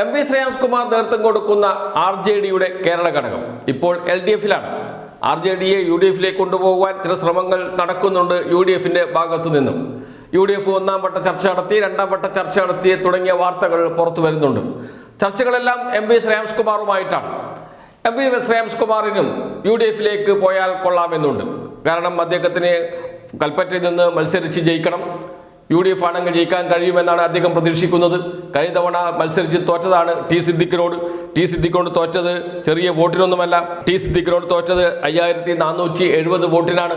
M P Shreyams Kumar നേതൃത്വം കൊടുക്കുന്ന R J ഡിയുടെ കേരള ഘടകം ഇപ്പോൾ എൽ ഡി എഫിലാണ്. ആർ ജെ ഡിയെ യു ഡി എഫിലേക്ക് കൊണ്ടുപോകാൻ ചില ശ്രമങ്ങൾ നടക്കുന്നുണ്ട് യു ഡി എഫിന്റെ ഭാഗത്തു നിന്നും. യു ഡി എഫ് ഒന്നാം വട്ട ചർച്ച നടത്തി രണ്ടാം വട്ട ചർച്ച നടത്തി തുടങ്ങിയ വാർത്തകൾ പുറത്തു വരുന്നുണ്ട്. ചർച്ചകളെല്ലാം എം പി ശ്രേയാംസ് കുമാറുമായിട്ടാണ് എം പി ശ്രേയാംസ് കുമാറിനും യു ഡി എഫിലേക്ക് പോയാൽ കൊള്ളാമെന്നുണ്ട്. കാരണം അദ്ദേഹത്തിന് കൽപ്പറ്റയിൽ നിന്ന് മത്സരിച്ച് ജയിക്കണം. യു ഡി എഫ് ആണെങ്കിൽ ജയിക്കാൻ കഴിയുമെന്നാണ് അദ്ദേഹം പ്രതീക്ഷിക്കുന്നത്. കഴിഞ്ഞ തവണ മത്സരിച്ച് തോറ്റതാണ് ടി സിദ്ദിഖിനോട്. ടി സിദ്ദിഖിനോട് തോറ്റത് ചെറിയ വോട്ടിനൊന്നുമല്ല. ടി സിദ്ദിഖിനോട് തോറ്റത് അയ്യായിരത്തി നാനൂറ്റി എഴുപത് വോട്ടിനാണ്.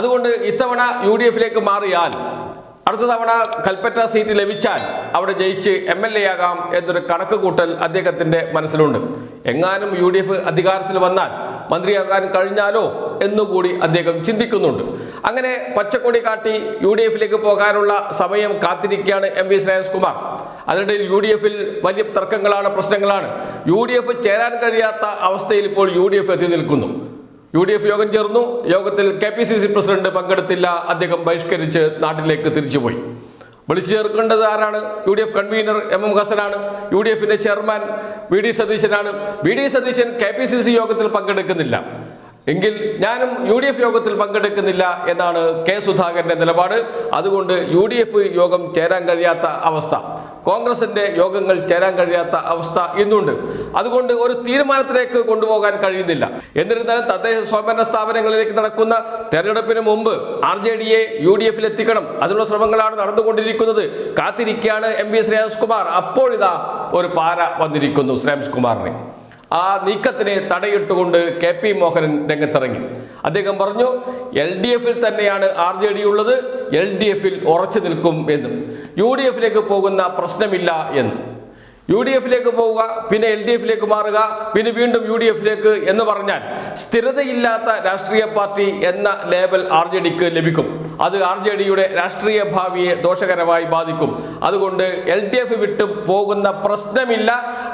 അതുകൊണ്ട് ഇത്തവണ യു ഡി എഫിലേക്ക് മാറിയാൽ അടുത്ത തവണ കൽപ്പറ്റ സീറ്റ് ലഭിച്ചാൽ അവിടെ ജയിച്ച് എം എൽ എ ആകാം എന്നൊരു കണക്ക് കൂട്ടൽ അദ്ദേഹത്തിന്റെ മനസ്സിലുണ്ട്. എങ്ങാനും യു ഡി എഫ് അധികാരത്തിൽ വന്നാൽ മന്ത്രിയാകാൻ കഴിഞ്ഞാലോ എന്നുകൂടി അദ്ദേഹം ചിന്തിക്കുന്നുണ്ട്. അങ്ങനെ പച്ചക്കൊടി കാട്ടി യു ഡി എഫിലേക്ക് പോകാനുള്ള സമയം കാത്തിരിക്കുകയാണ് എം വി ശ്രേയസ് കുമാർ അതിനിടയിൽ യു ഡി എഫിൽ വലിയ തർക്കങ്ങളാണ് പ്രശ്നങ്ങളാണ്. യു ഡി എഫ് ചേരാൻ കഴിയാത്ത അവസ്ഥയിൽ ഇപ്പോൾ യു ഡി എഫ് എത്തി നിൽക്കുന്നു. യു ഡി എഫ് യോഗം ചേർന്നു. യോഗത്തിൽ K P C C president പങ്കെടുത്തില്ല. അദ്ദേഹം ബഹിഷ്കരിച്ച് നാട്ടിലേക്ക് തിരിച്ചുപോയി. വിളിച്ചു ചേർക്കേണ്ടത് ആരാണ്? U D F convener M M ഹസനാണ്. U D എഫിന്റെ chairman V D സതീശനാണ്. V D Satheesan K P C C യോഗത്തിൽ പങ്കെടുക്കുന്നില്ല. എങ്കിൽ ഞാനും യു ഡി എഫ് യോഗത്തിൽ പങ്കെടുക്കുന്നില്ല എന്നാണ് കെ സുധാകരന്റെ നിലപാട്. അതുകൊണ്ട് യു ഡി എഫ് യോഗം ചേരാൻ കഴിയാത്ത അവസ്ഥ. കോൺഗ്രസിന്റെ യോഗങ്ങൾ ചേരാൻ കഴിയാത്ത അവസ്ഥ ഇന്നുണ്ട്. അതുകൊണ്ട് ഒരു തീരുമാനത്തിലേക്ക് കൊണ്ടുപോകാൻ കഴിയുന്നില്ല. എന്നിരുന്നാലും തദ്ദേശ സ്വയംഭരണ സ്ഥാപനങ്ങളിലേക്ക് നടക്കുന്ന തെരഞ്ഞെടുപ്പിന് മുമ്പ് ആർ ജെ ഡിയെ യു ഡി എഫിൽ എത്തിക്കണം. അതിനുള്ള ശ്രമങ്ങളാണ് നടന്നുകൊണ്ടിരിക്കുന്നത്. കാത്തിരിക്കുകയാണ് എം വി ശ്രേയംസ് കുമാർ അപ്പോഴിതാ ഒരു പാര വന്നിരിക്കുന്നു ശ്രേയംസ് കുമാറിനെ ആ നീക്കത്തിനെ തടയിട്ടുകൊണ്ട് കെ പി മോഹനൻ രംഗത്തിറങ്ങി. അദ്ദേഹം പറഞ്ഞു എൽ ഡി എഫിൽ തന്നെയാണ് ആർ ജെ ഡി ഉള്ളത് എൽ ഡി എഫിൽ ഉറച്ചു നിൽക്കും എന്നും. യു ഡി എഫിലേക്ക് പോകുന്ന പ്രശ്നമില്ല എന്ന്. യു ഡി എഫിലേക്ക് പോവുക പിന്നെ എൽ ഡി എഫിലേക്ക് മാറുക പിന്നെ വീണ്ടും യു ഡി എഫിലേക്ക് എന്ന് പറഞ്ഞാൽ സ്ഥിരതയില്ലാത്ത രാഷ്ട്രീയ പാർട്ടി എന്ന ലേബൽ ആർ ജെ ഡിക്ക് ലഭിക്കും. അത് ആർ ജെ ഡിയുടെ രാഷ്ട്രീയ ഭാവിയെ ദോഷകരമായി ബാധിക്കും. അതുകൊണ്ട് എൽ ഡി എഫ് വിട്ട് പോകുന്ന പ്രശ്നമില്ല.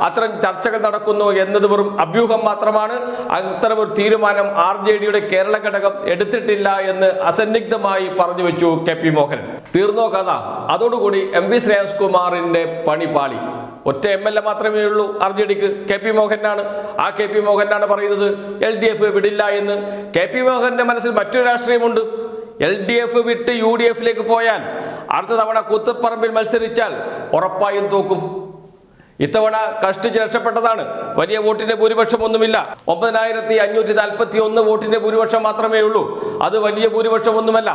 അത്തരം ചർച്ചകൾ നടക്കുന്നു എന്നത് വെറും അഭ്യൂഹം മാത്രമാണ്. അത്തരം ഒരു തീരുമാനം ആർ ജെ ഡിയുടെ കേരള ഘടകം എടുത്തിട്ടില്ല എന്ന് അസന്നിഗ്ധമായി പറഞ്ഞു വെച്ചു കെ പി മോഹൻ തീർന്നോ കഥ? അതോടുകൂടി എം വി ശ്രേയസ് കുമാറിന്റെ പണി പാളി. ഒറ്റ എം എൽ എ മാത്രമേ ഉള്ളൂ. ആർ ജെ ഡിക്ക് കെ പി മോഹനാണ്. ആ കെ പി മോഹനാണ് പറയുന്നത് എൽ ഡി എഫ് വിടില്ല എന്ന്. കെ പി മോഹന്റെ മനസ്സിൽ മറ്റൊരു രാഷ്ട്രീയമുണ്ട്. എൽ ഡി എഫ് വിട്ട് യു ഡി എഫിലേക്ക് പോയാൽ അടുത്ത തവണ കുത്തപ്പറമ്പിൽ മത്സരിച്ചാൽ ഉറപ്പായും തോക്കും. ഇത്തവണ കഷ്ടിച്ച് രക്ഷപ്പെട്ടതാണ്. വലിയ വോട്ടിന്റെ ഭൂരിപക്ഷം ഒന്നുമില്ല ഒമ്പതിനായിരത്തി അഞ്ഞൂറ്റി നാൽപ്പത്തി ഒന്ന് വോട്ടിന്റെ ഭൂരിപക്ഷം മാത്രമേ ഉള്ളൂ. അത് വലിയ ഭൂരിപക്ഷം ഒന്നുമല്ല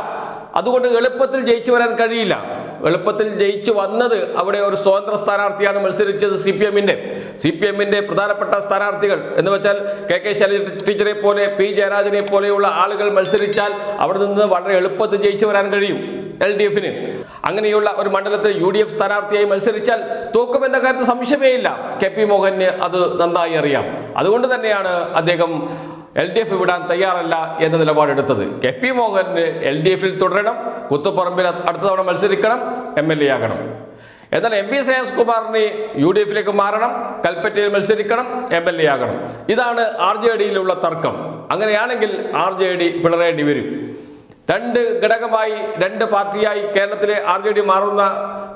അതുകൊണ്ട് എളുപ്പത്തിൽ ജയിച്ചു വരാൻ കഴിയില്ല. എളുപ്പത്തിൽ ജയിച്ചു വന്നത് അവിടെ ഒരു സ്വതന്ത്ര സ്ഥാനാർത്ഥിയാണ് മത്സരിച്ചത് സി പി എമ്മിന്റെ സി പി എമ്മിന്റെ പ്രധാനപ്പെട്ട സ്ഥാനാർത്ഥികൾ എന്ന് വെച്ചാൽ കെ കെ ശൈലജ ടീച്ചറെ പോലെ പി ജയരാജനെ പോലെയുള്ള ആളുകൾ മത്സരിച്ചാൽ അവിടെ നിന്ന് വളരെ എളുപ്പത്തിൽ ജയിച്ചു വരാൻ കഴിയും എൽ ഡി എഫിന്. അങ്ങനെയുള്ള ഒരു മണ്ഡലത്തിൽ യു ഡി എഫ് സ്ഥാനാർത്ഥിയായി മത്സരിച്ചാൽ തോക്കുമെന്ന കാര്യത്തിൽ സംശയമേ ഇല്ല. കെ പി മോഹന് അത് നന്നായി അറിയാം. അതുകൊണ്ട് തന്നെയാണ് അദ്ദേഹം എൽ ഡി എഫ് വിടാൻ തയ്യാറല്ല എന്ന നിലപാടെടുത്തത് കെ പി മോഹന് എൽ ഡി എഫിൽ തുടരണം. കുത്തുപറമ്പിൽ അടുത്ത തവണ മത്സരിക്കണം. എം എൽ എ ആകണം. എന്നാൽ എം പി ശ്രേയസ് കുമാറിന് യു ഡി എഫിലേക്ക് മാറണം. കൽപ്പറ്റയിൽ മത്സരിക്കണം. എം എൽ എ ആകണം. ഇതാണ് ആർ ജെ ഡിയിലുള്ള തർക്കം. അങ്ങനെയാണെങ്കിൽ ആർ ജെ ഡി പിളരേണ്ടി വരും. രണ്ട് ഘടകമായി രണ്ട് പാർട്ടിയായി കേരളത്തിലെ ആർ ജെ ഡി മാറുന്ന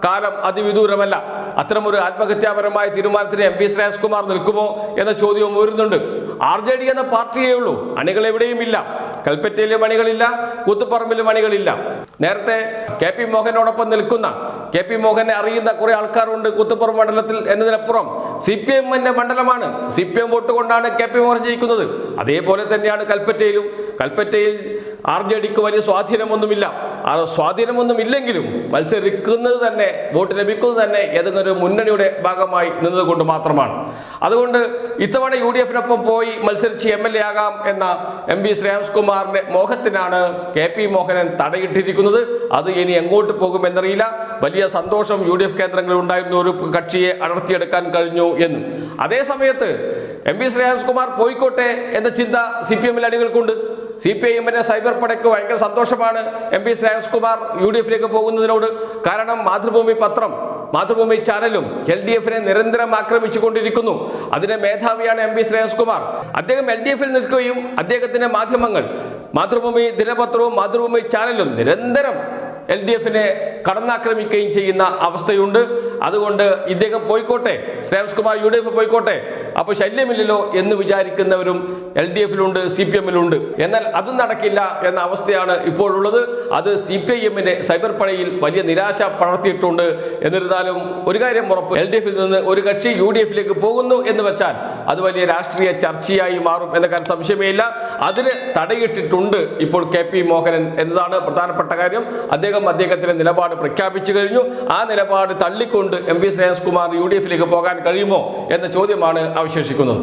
കാലം അതിവിദൂരമല്ല. അത്തരമൊരു ആത്മഹത്യാപരമായ തീരുമാനത്തിന് എം പി ശ്രേയസ്കുമാർ നിൽക്കുമോ എന്ന ചോദ്യവും ഉയരുന്നുണ്ട്. ആർ ജെ ഡി എന്ന പാർട്ടിയേ ഉള്ളൂ. അണികൾ എവിടെയും ഇല്ല. കൽപ്പറ്റയിലും അണികളില്ല കൂത്തുപറമ്പിലും അണികളില്ല. നേരത്തെ കെ പി മോഹനോടൊപ്പം നിൽക്കുന്ന കെ പി മോഹനെ അറിയുന്ന കുറെ ആൾക്കാരുണ്ട് കുത്തുപ്പുറം മണ്ഡലത്തിൽ എന്നതിനപ്പുറം സി പി എമ്മിന്റെ മണ്ഡലമാണ്. സി പി എം വോട്ട് കൊണ്ടാണ് കെ പി മോഹൻ ജയിക്കുന്നത്. അതേപോലെ തന്നെയാണ് കൽപ്പറ്റയിലും. കൽപ്പറ്റയിൽ ആർ ജെ ഡിക്ക് വലിയ സ്വാധീനമൊന്നുമില്ല. ആ സ്വാധീനമൊന്നും ഇല്ലെങ്കിലും മത്സരിക്കുന്നത് തന്നെ വോട്ട് ലഭിക്കുന്നത് തന്നെ ഏതെങ്കിലും ഒരു മുന്നണിയുടെ ഭാഗമായി നിന്നതുകൊണ്ട് മാത്രമാണ്. അതുകൊണ്ട് ഇത്തവണ യു ഡി എഫിനൊപ്പം പോയി മത്സരിച്ച് എം എൽ എ ആകാം എന്ന എം വി ശ്രേയാംസ് കുമാറിന്റെ മോഹത്തിനാണ് കെ പി മോഹനൻ തടയിട്ടിരിക്കുന്നത്. അത് ഇനി എങ്ങോട്ട് പോകുമെന്നറിയില്ല വലിയ സന്തോഷം യു ഡി എഫ് കേന്ദ്രങ്ങളിൽ ഉണ്ടായിരുന്ന ഒരു കക്ഷിയെ അടർത്തിയെടുക്കാൻ കഴിഞ്ഞു എന്ന്. അതേ സമയത്ത് എം വി ശ്രേയാംസ് കുമാർ പോയിക്കോട്ടെ എന്ന ചിന്ത സി പി എമ്മിൽ അണികൾക്കുണ്ട്. സി പി ഐ എമ്മിന്റെ സൈബർ പടയ്ക്ക് ഭയങ്കര സന്തോഷമാണ് M P Shreyaskumar U D എഫിലേക്ക് പോകുന്നതിനോട്. കാരണം മാതൃഭൂമി പത്രം മാതൃഭൂമി ചാനലും എൽ ഡി എഫിനെ നിരന്തരം ആക്രമിച്ചുകൊണ്ടിരിക്കുന്നു. അതിന്റെ മേധാവിയാണ് എം പി ശ്രേയസ്കുമാർ അദ്ദേഹം എൽ ഡി എഫിൽ നിൽക്കുകയും അദ്ദേഹത്തിന്റെ മാധ്യമങ്ങൾ മാതൃഭൂമി ദിനപത്രവും മാതൃഭൂമി ചാനലും നിരന്തരം എൽ ഡി എഫിനെ കടന്നാക്രമിക്കുകയും ചെയ്യുന്ന അവസ്ഥയുണ്ട്. അതുകൊണ്ട് ഇദ്ദേഹം പോയിക്കോട്ടെ. Shreyams Kumar U D F പോയിക്കോട്ടെ. അപ്പോൾ ശല്യമില്ലല്ലോ എന്ന് വിചാരിക്കുന്നവരും എൽ ഡി എഫിലുണ്ട് സി പി എമ്മിലുണ്ട്. എന്നാൽ അതും നടക്കില്ല എന്ന അവസ്ഥയാണ് ഇപ്പോഴുള്ളത്. അത് സി പി ഐ എമ്മിന്റെ സൈബർ പണിയിൽ വലിയ നിരാശ പടർത്തിയിട്ടുണ്ട്. എന്നിരുന്നാലും ഒരു കാര്യം ഉറപ്പ്. എൽ ഡി എഫിൽ നിന്ന് ഒരു കക്ഷി യു ഡി എഫിലേക്ക് പോകുന്നു എന്ന് വെച്ചാൽ അത് വലിയ രാഷ്ട്രീയ ചർച്ചയായി മാറും എന്ന കാര്യം സംശയമേ ഇല്ല അതിന് തടയിട്ടിട്ടുണ്ട് ഇപ്പോൾ കെ പി മോഹനൻ എന്നതാണ് പ്രധാനപ്പെട്ട കാര്യം. അദ്ദേഹം അദ്ദേഹത്തിന്റെ നിലപാട് പ്രഖ്യാപിച്ചു കഴിഞ്ഞു. ആ നിലപാട് തള്ളിക്കൊണ്ട് M P Shreyas Kumar U D എഫിലേക്ക് പോകാൻ കഴിയുമോ എന്ന ചോദ്യമാണ് അവശേഷിക്കുന്നത്.